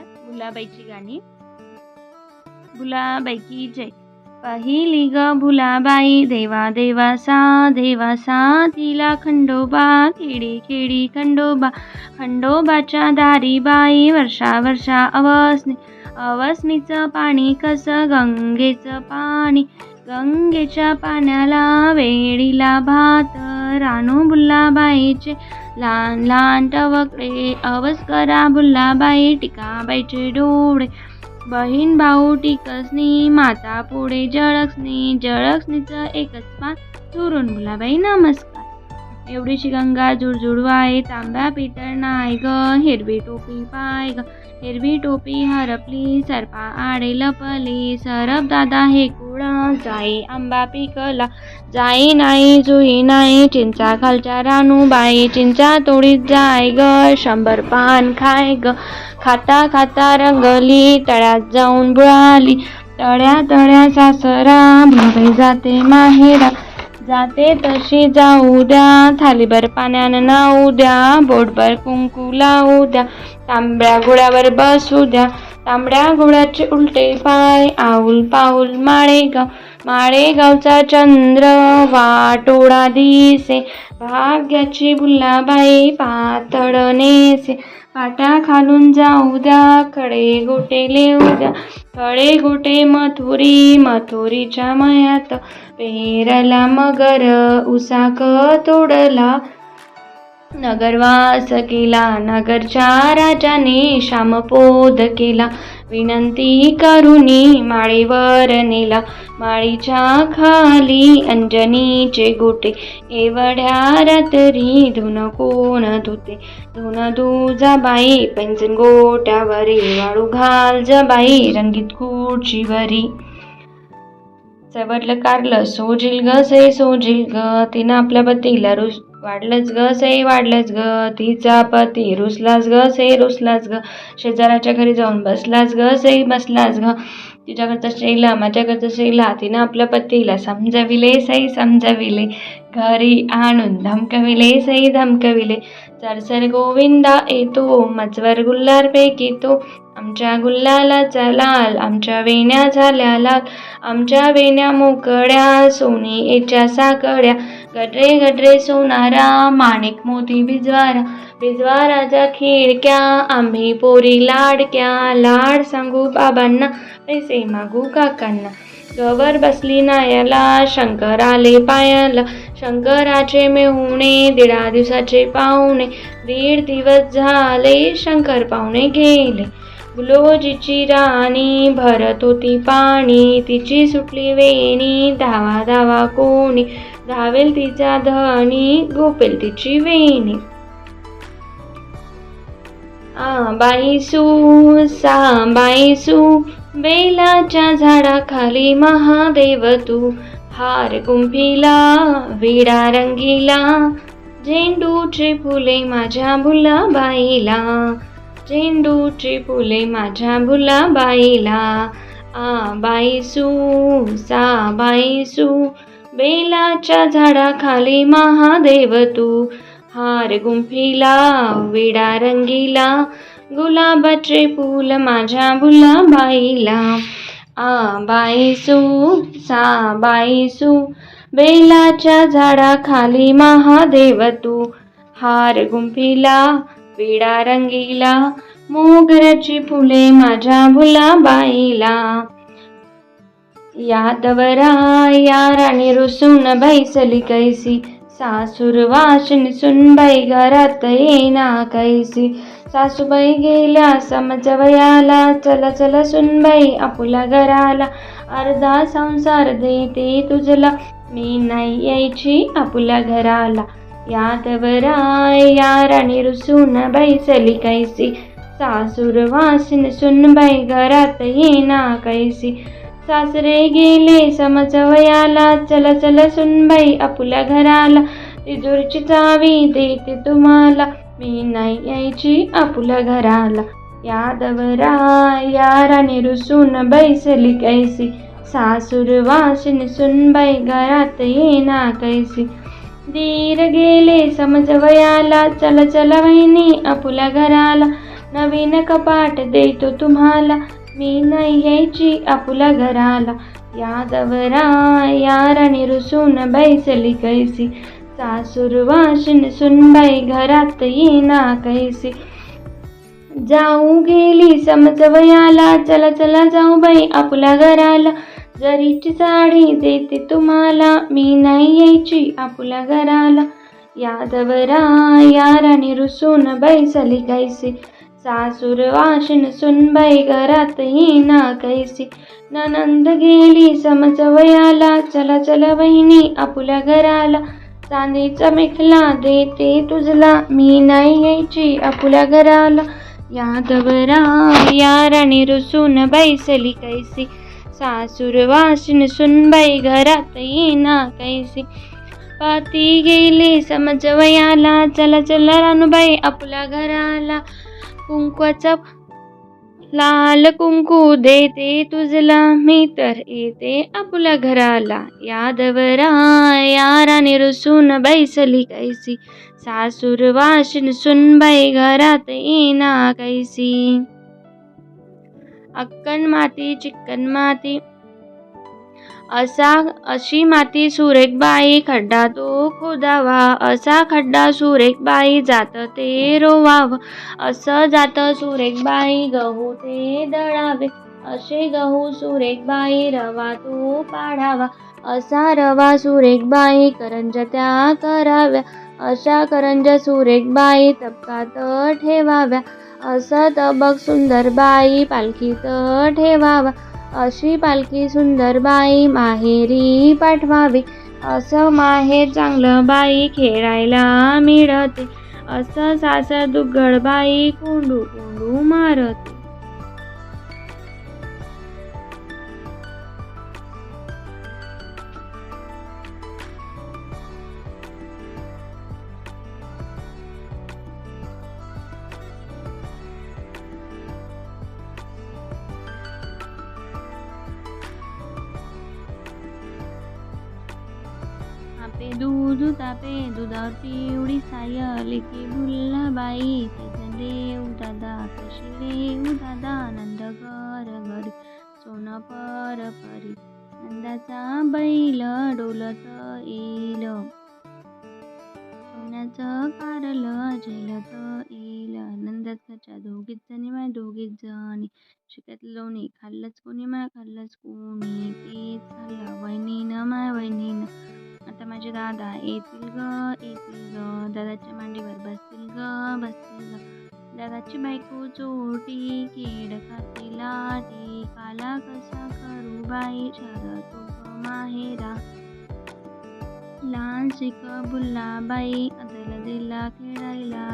भुलाबाईची गाणी. भुलाबाई की जय. पहिली ग भुलाबाई देवा देवासा देवासा तिला खंडोबा खेडी खेडी खंडोबा खंडोबाच्या दारी बाई वर्षा वर्षा अवसनी अवसनीचं पाणी कसं गंगेचं पाणी गंगेच्या पाण्याला वेळीला भात रानू बुल्लाबाईचे लहान लहान टवकडे अवस करा बुल्लाबाई टिकाबाईचे डोळे. बहीण भाऊ टिकसनी माता पुढे जळक्सनी जळक्सनीचं एकच पान चुरून बुलाबाई नमस्कार. एवढीशी गंगा झुडझुडवाय तांब्या पितळ नाय ग हिरवी टोपी पाय ग. हिरवी टोपी हरपली सरपा आडे लपली सरप दादा हे कुळा जाई आंबा पिकला जाई नाही जुई नाही चिंचा खालच्या रानू बाई चिंचा तोडीत जाय ग शंभर पान खाय ग खाता खाता रंगली तळ्यात जाऊन बुळाली तळ्या तळ्या सासरा भुलाबाई जाते माहेरा जाते तशी जाऊ द्या. थालीभर पाण्यानं नाऊ द्या. बोटभर कुंकू लावू द्या. तांबड्या घोड्यावर बसू द्या. तांबड्या घोड्याचे उलटे पाय आऊल पाऊल माळेगाव. माळेगावचा चंद्र वाटोळा दिसे. भाग्याची बुल्लाबाई पातळ नेसे. पाट्या खालून जाऊ द्या खडे गोटे उद्या द्या खडे गोटे मथुरी मथुरीच्या मयात पेरला मगर उसाक तोडला. नगरवास केला नगरच्या राजाने श्यामपोद केला. विनंती करुणी माळीवर नेला. माळीच्या खाली अंजनीचे गोटे. एवढ्या रात्री धुन कोण धुते? धुन दुजा बाई पैंजण गोट्यावरी वाळू घाल जबाई रंगीत खुर्चीवरी. सवटलं कारलं सोजील ग से सोजील ग. तिनं आपल्या पतीला रुस वाढलंच ग सई वाढलंच ग. तिचा पती रुसलाच ग से रुसलाच ग. शेजाराच्या घरी जाऊन बसलाच ग सई बसलाच ग. तिच्याकडचा शैला माझ्याकडचा शैला तिनं आपल्या पतीला समजाविले सई समजाविले. घरी आणून धमकविले सई धमकविले. सरसर गोविंदा येतो मजवर गुल्लार पैकी तो. आमच्या गुल्लालाचा लाल आमच्या वेण्या झाल्या लाल. आमच्या वेण्या मोकळ्या सोनी याच्या साकड्या. गडरे गडरे सोनारा माणिक मोती भिजवारा भिजवाराच्या खिडक्या आम्ही पोरी लाडक्या लाड सांगू बाबांना पैसे मागू काकांना. गवर बसली नायाला शंकर आले पायाला शंकराचे मेहुणे दीडा दिवसाचे पाहुणे दीड दिवस झाले शंकर पाहुणे गेले. गुलोजीची राणी भरत होती पाणी तिची सुटली वेणी धावा धावा कोणी धावेल तिचा धणी गोपेल तिची वेणी. आ बाईसू सा बेलाच्या झाडाखाली महादेव तू. हार कुंभीला विडा रंगीला झेंडूची फुले माझ्या भुलाबाईला. झेंडूची फुले माझ्या भुलाबाईला. आ बाईसू सा बाईसू बेलाच्या झाडाखाली महादेव तू. हार गुंफीला विडा रंगीला गुलाबाचे फूल माझ्या गुलाबाईला आ बाईसू सा बाईसू बेलाच्या झाडाखाली महादेव तू. हार गुंफीला विडा रंगीला मोगऱ्याची फुले माझ्या भुलाबाईला. यादवरा या राणी रुसून बैसली कैसी? सासूर वाशिन सुनबाई घरात येना कैसी? सासूबाई गेल्या समजवयाला चला चला सुनबाई आपुला घराला. अर्धा संसार देते तुझला मी नाही यायची आपुल्या घराला. यादवराय या राणी रुसून बैसली कैसी? सासूर वासिन सुनबाई घरात येना कैसी? सासरे गेले समजवयाला चल चला सुनबाई आपुल्या घराला. तिजोरीची चावी देते तुम्हाला. मी नाही यायची आपुल्या घराला. यादवरा या राणी रुसून बैसली कैसी. सासूर वाशिन सुनबाई घरात येना कैसी. दीर गेले समजवयाला चला चला वहिनी आपुल्या घराला. नवीन कपाट देतो तुम्हाला. मी नाही यायची आपुला घराला. यादवरा याराने रुसून बैसली कैसी. सासूर वाशिन सुनबाई घरात येना कैसी. जाऊ गेली समजवयाला चला चला जाऊ बाई आपुला घराला. जरीची साडी देते तुम्हाला मी नाही यायची आपुला घराला. यादवरा याराने रुसून बैसली कैसी. सासूर वाशिन सुनबाई घरात येना कैसी. ननंद गेली समज वयाला चला चला बहिणी आपुल्या घराला. चांदीचा मेखला देते तुझला मी नाही यायची आपुल्या घराला. यादवरा याराने रुसून बैसली कैसी. सासूर वाशिन सुनबाई घरात येना कैसी. पाती गेली समज वयाला चला चला रानूबाई आपल्या घराला. कुंकवाचा लाल कुंकू देते तुझला मी तर येते आपल्या घराला. यादवरा याराने रुसून बैसली कैसी. सासूर वाशिन सुनबाई घरात येना कैसी. अक्कन माती चिक्कन माती असा अशी माती सुरेख बाई खड्डा तो खोदावा. असा खड्डा सुरेखबाई जात ते रोवाव. असं जात सुरेख बाई गहू ते दळावे. असे गहू सुरेखबाई रवा तो पाडावा. असा रवा सुरेख बाई त्या कराव्या. अशा करंज सुरेख बाई तबकात ठेवाव्या. असं तबक सुंदर बाई पालखीत ठेवावा. अशी पालखी सुंदर बाई माहेरी पाठवावी. असं माहेर चांगलं बाई खेळायला मिळते. असं सासर दुग्गड बाई कोंडू कोंडू मारते. सोनं पर. नंदाचा बैल डोलत येईल. सोन्याचं कारलं झेलत येईल. नंदाच घरच्या दोघीच जणी माय दोघीच जणी. शिकत लोणी खाल्लंच कोणी माय खाल्लंच कोणी. तेच खाल्लं वहिनीनं माय वहिनीनं. आता माझे दादा येतील ग येतील ग. दादाच्या मांडीवर बसतील ग बसतील ग. दादाची बायको चोटी, केड खाते लाटी काला कसा करू बाई शरतो माहेरा। लहान शिक बुल्ला बाई, अदला दिला खेळायला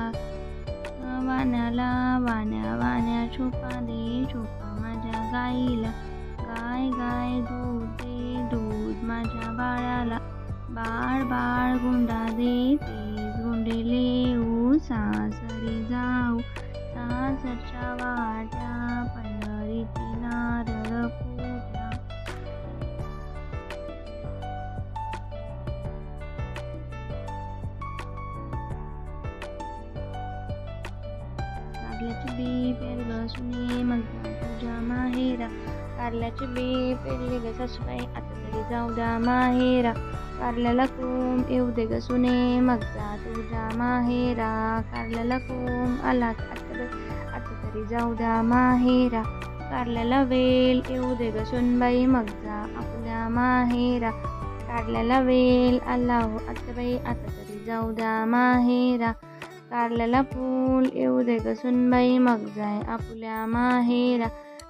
वाण्याला वाण्या वाण्या छोपा दे, छोपा माझ्या गाईला गाय गाय, दूध दे, दूध माझ्या बाळाला बाळ बाळ गुंडा दे तेज लेऊ सासरी जाऊ. सासरच्या वाट्या पंढरीची नारळ पूजा कारल्याची बी पेरलं सुने मग तुझ्या माहेरा. कारल्याची बी पेरली ग सासूबाई आता तरी जाऊ द्या माहेरा. कारल्याला कोंब येऊ दे ग सुने मग जा तुझ्या माहेरा. कारल्याला कोंब आला आता आता तरी जाऊ द्या माहेरा. कारल्याला वेल येऊ दे ग सुनबाई मग जा आपल्या माहेरा. कारल्याला वेल आला हो आता आता तरी जाऊ द्या माहेरा. कारल्याला फूल येऊ दे ग सुनबाई मग जाय आपल्या माहेरा.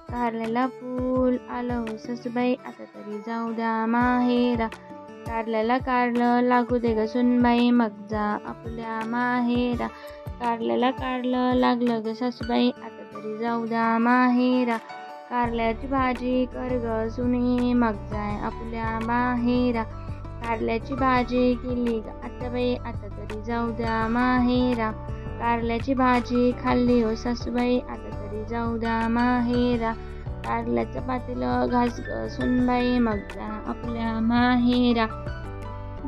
कारल्याला फूल आलं हो ससबाई आता तरी जाऊ द्या माहेरा. कारल्याला कारलं लागू दे ग सुनबाई मग जा. आपल्या माहेरा. कारल्याला कारलं लागलं ग सासूबाई आता तरी जाऊ द्या माहेरा. कारल्याची भाजी कर ग सुने मग जाय आपल्या माहेरा. कारल्याची भाजी केली ग आता बाई आता तरी जाऊ द्या माहेरा. कारल्याची भाजी खाल्ली हो सासूबाई आता तरी जाऊ द्या माहेरा. कारल्याचं पातेलं घास सुनबाई मग आपल्या माहेरा.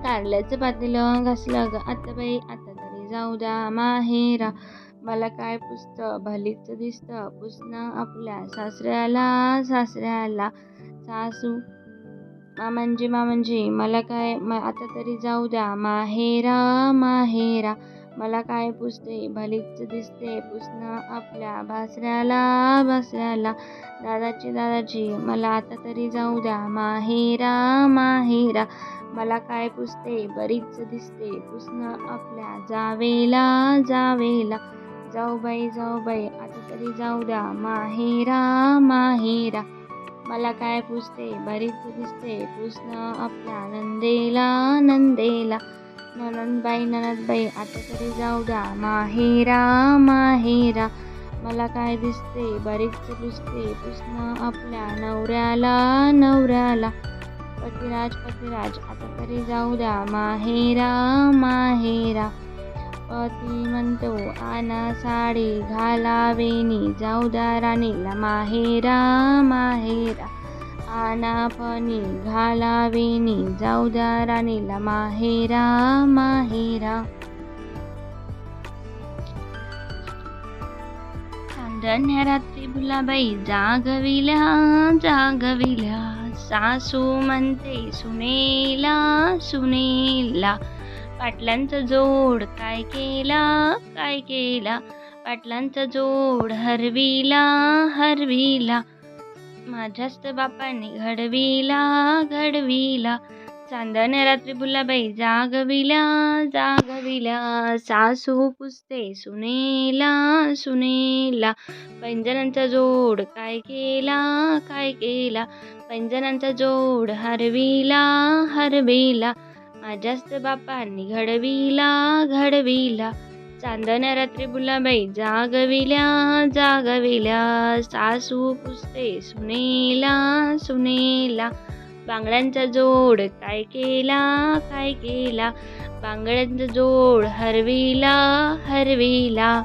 कारल्याचं पातेलं घासलं ग. आता बाई आता तरी जाऊ द्या माहेरा. मला काय पुसतं? भलीच दिसतं. पुसणं आपल्या सासऱ्याला सासऱ्याला. सासू मामांजी मामांजी मला काय म आता तरी जाऊ द्या माहेरा माहेरा. मला काय पुसते? भलीच दिसते. पुसणं आपल्या भासऱ्याला भासऱ्याला. दादाची दादाजी मला आता तरी जाऊ द्या. माहेरा माहेरा. मला काय पुसते? बरीच दिसते. पुसणं आपल्या जावेला जावेला. जाऊ बाई जाऊ बाई आता तरी जाऊ द्या. माहेरा माहेरा. मला काय पुसते? बरीच दिसते. पुसणं आपल्या नंदेला नंदेला. ननंदबाई ननदबाई आता तरी जाऊ द्या. माहेरा माहेरा मला काय दिसते? बरीच दिसते. पुसणं आपल्या नवऱ्याला नवऱ्याला. पतिराज पतिराज आता तरी जाऊ द्या. माहेरा माहेरा पती म्हणतो आना साडी घालावेनी. जाऊ द्या राणीला. माहेरा माहेरा आनापणी घालावेनी जाऊ द्या राणीला माहेरा माहेरा चांदण्या रात्री भुलाबाई जागविल्या जागविल्या सासू म्हणते सुनेला सुनेला. पाटलांचा जोड काय केला काय केला. पाटलांचा जोड हरविला हरविला. माझ्यास्त बापाने घडविला घडविला. चांदन रात्री भुलाबाई जागविला जागविला सासू पुसते सुनेला सुनेला. पैंजणांचा जोड काय केला काय केला? पैंजणांचा जोड हरविला हरविला. माझ्यास्त बापांनी घडविला घडविला. चांदण्या रात्री बुलाबाई जागविल्या जागविल्या सासू पुसते सुनेला सुनेला. बांगड्यांचा जोड काय केला काय केला? बांगड्यांचा जोड हरविला हरविला.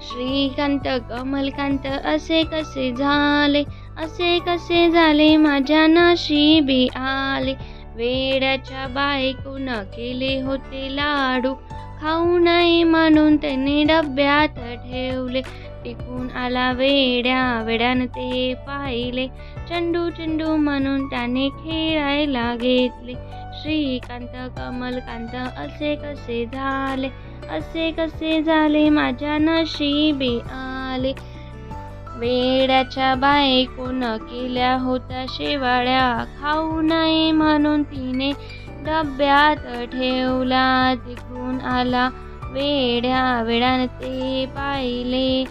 श्रीकांत कमलकांत असे कसे झाले? असे कसे झाले? माझ्या नशिबी आले. वेड्याच्या बायकून केले होते लाडू. खाऊ नये म्हणून त्याने डब्यात ठेवले. टिकून आला वेड्या वेड्यानं ते पाहिले. चंडू चंडू म्हणून त्याने खेळायला घेतले. श्रीकांत कमलकांत असे कसे झाले? असे कसे झाले? माझ्या नशिबी आले. वेड्याच्या बायकोनं केल्या होत्या शेवाळ्या. खाऊ नये म्हणून तिने डब्यात ठेवला तिकून आला. वेड्या वेड्याने ते पाहिले.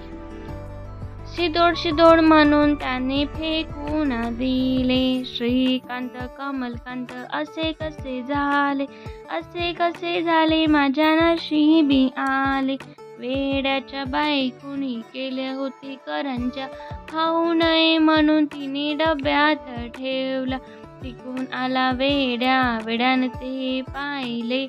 शिदोड शिदोड म्हणून त्याने फेकून दिले. श्रीकांत कमलकांत असे कसे झाले? असे कसे झाले? माझ्या नशिबी आले. वेड्याच्या बायकुणी केल्या होती करंजा? खाऊ नये म्हणून तिने डब्यात ठेवला. टिकून आला वेड्या वेड्यानं ते पाहिले.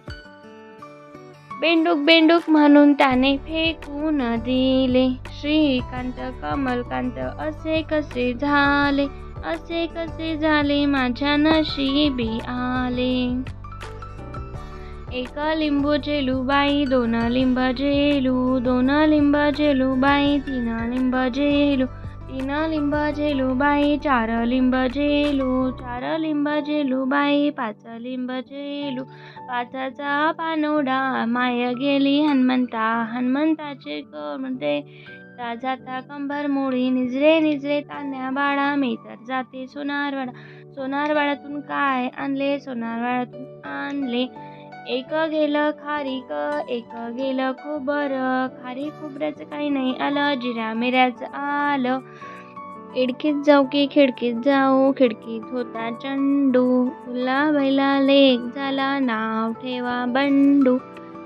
बेंडूक बेंडूक म्हणून त्याने फेकून दिले. श्रीकांत कमलकांत असे कसे झाले? असे कसे झाले? माझ्या नशिबी आले. एक लिंबू जेलूबाई दोन लिंब जेलू दोन लिंब जेलूबाई तीन लिंब जेलू. तीन लिंब जेलूबाई चार लिंब जेलू चार लिंब जेलूबाई पाच लिंब जेलू पाचाचा पानोडा माय गेली हनुमंता हनुमंताचे म्हणते. जाता कंबर मोडी निजरे निजरे तान्या बाळा मी तर जाते सोनारवाडा सोनारवाड्यातून काय आणले सोनारवाड्यातून आणले. एक गेलं खारीक एक गेलं खोबर. खारी खोबऱ्याचं काही नाही आलं जिऱ्या मिऱ्याचं आलं. खिडकीत जाऊ की खिडकीत जाऊ खिडकीत होता चंडू. फुला बैला लेक झाला नाव ठेवा बंडू.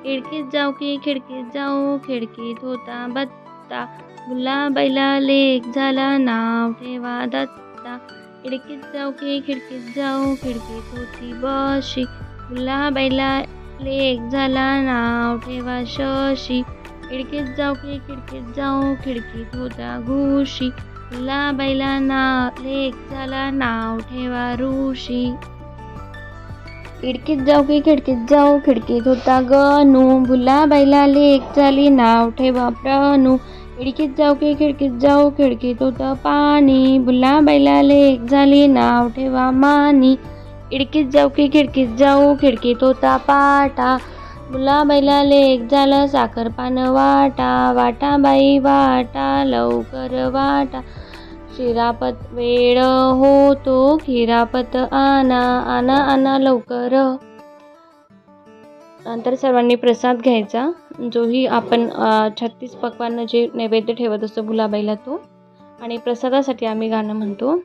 खिडकीत जाऊ की खिडकीत जाऊ खिडकीत होता बत्ता. फुला बैला लेक झाला नाव ठेवा दत्ता. खिडकीत जाऊ की खिडकीत जाऊ खिडकीत होती बशी. फुला बैला लेक झाला नाव ठेवा शशी. खिडकीत जाऊ की खिडकीत जाऊ खिडकीत होता घुशी. फुला बैला नाव लेक झाला नाव ठेवा ऋषी. खिडकीत जाऊ की खिडकीत जाऊ खिडकीत होता गणू. बैला लेक झाली नाव ठेवा प्रणू खिडकीत जाऊ की खिडकीत जाऊ खिडकीत होतं पाणी. भुलाबाईला लेक झाली नाव ठेवा मानी. खिडकीत जाऊ की खिडकीत जाऊ खिडकीत होता पाटा. मुलाबाईला लेक झालं साखर पान वाटा. वाटा बाई वाटा लवकर वाटा. शिरापत वेळ होतो खिरापत आना आना आना लवकर. नंतर सर्वांनी प्रसाद घ्यायचा. जोही आपण छत्तीस पक्वांना जे नैवेद्य ठेवत असतो गुलाबाईला तो. आणि प्रसादासाठी आम्ही गाणं म्हणतो.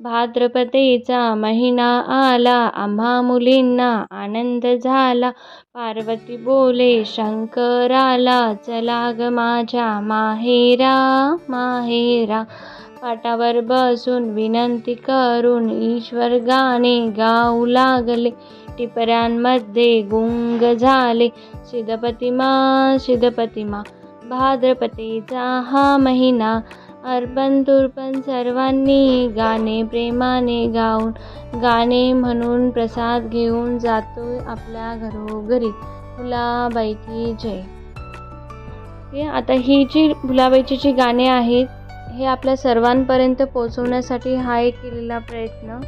भाद्रपदेचा महिना आला आम्हा मुलींना आनंद झाला. पार्वती बोले शंकराला चला ग माझ्या माहेरा माहेरा. पाटावर बसून विनंती करून ईश्वर गाणे गाऊ लागले. टिपऱ्यांमध्ये गुंग झाले. सिद्धपतिमा सिद्धपतिमा भाद्रपतीचा हा महिना अर्पण तुर्पण सर्वांनी गाणे प्रेमाने गाऊन गाणे म्हणून प्रसाद घेऊन जातो आपल्या घरोघरी. फुलाबाईची जय. हे आता ही जी फुलाबाईची जी गाणे आहेत हे आपल्या सर्वांपर्यंत पोचवण्यासाठी हा एक केलेला प्रयत्न.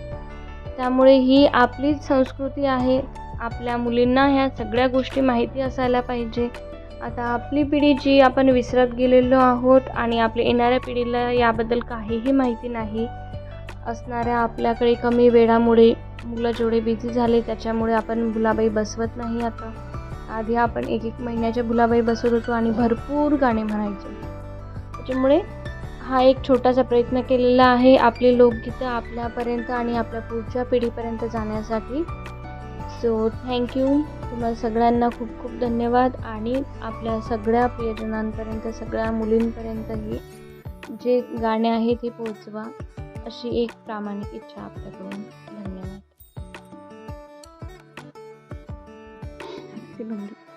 त्यामुळे ही आपलीच संस्कृती आहे. आपल्या मुलींना ह्या सगळ्या गोष्टी माहिती असायला पाहिजे. आता आपली पिढी जी आपण विसरत गेलेलो आहोत आणि आपल्या येणाऱ्या पिढीला याबद्दल काहीही माहिती नाही असणाऱ्या आपल्याकडे कमी वेळामुळे मुलं जेवढे बिझी झाले त्याच्यामुळे आपण गुलाबाई बसवत नाही आता. आधी आपण एक एक महिन्याच्या गुलाबाई बसवत होतो आणि भरपूर गाणे म्हणायचे. त्याच्यामुळे हा एक छोटासा प्रयत्न केलेला आहे आपली लोकगीतं आपल्यापर्यंत आणि आपल्या पुढच्या पिढीपर्यंत जाण्यासाठी. सो थँक्यू तुम्हाला सगळ्यांना खूप खूप धन्यवाद आणि आपल्या सगळ्या प्रियजनांपर्यंत सगळ्या मुलींपर्यंतही जे गाणे आहे ते पोचवा अशी एक प्रामाणिक इच्छा आपल्याकडून. धन्यवाद.